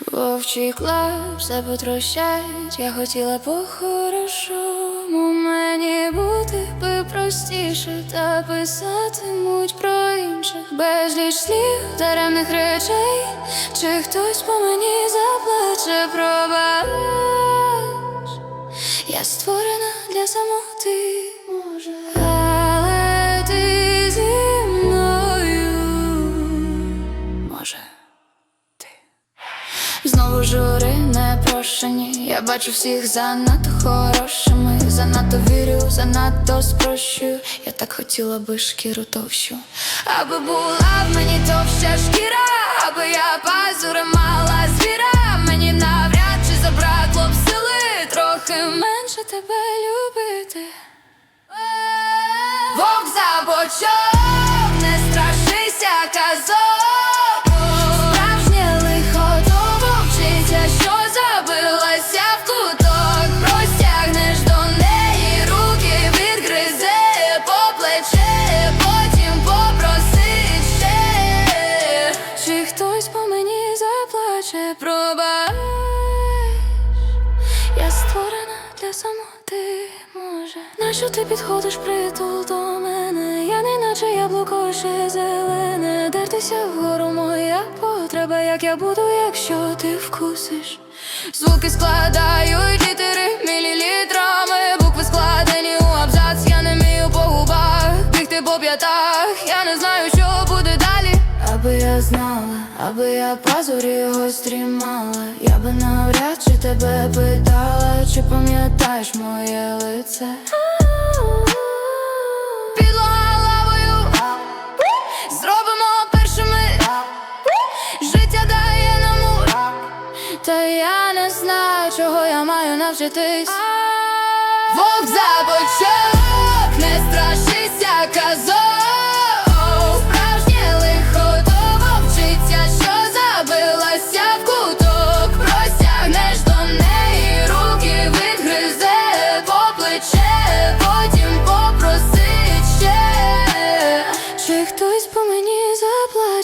Вовчий все потрощать, я хотіла по-хорошому. Мені бути би простіше, та писатимуть про інших безліч слів, даремних речей, чи хтось по мені заплаче? Пробач. Я створена для самоти, Знову жури непрошені, я бачу всіх занадто хорошими, занадто вірю, занадто спрощую. Я так хотіла би шкіру товщу, аби була в мені товща шкіра, аби я пазури мала звіра, мені навряд чи забракло б сили трохи менше тебе любити. Вовк за бочок, не страшися Нащо ти підходиш притул до мене? Я не наче яблуко ще зелене. Дертися вгору моя потреба, як я буду, якщо ти вкусиш. Звуки складають літери мілілітрами. Аби я знала, аби я пазурі гострі мала, я би навряд чи тебе питала, чи пам'ятаєш моє лице. Та я не знаю, чого я маю навчитись. Вовк за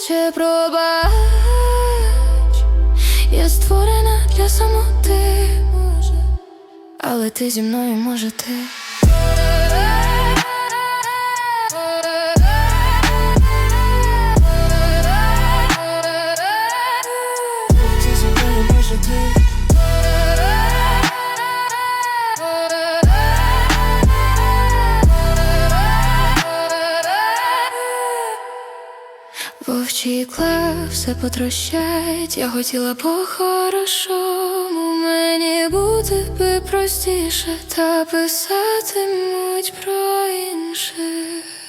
заплаче, пробач. Я створена для самоти. Але ти зі мною може. Ти Овчі кле все потрощать, я хотіла по-хорошому мені бути би простіше, та писатимуть про інших.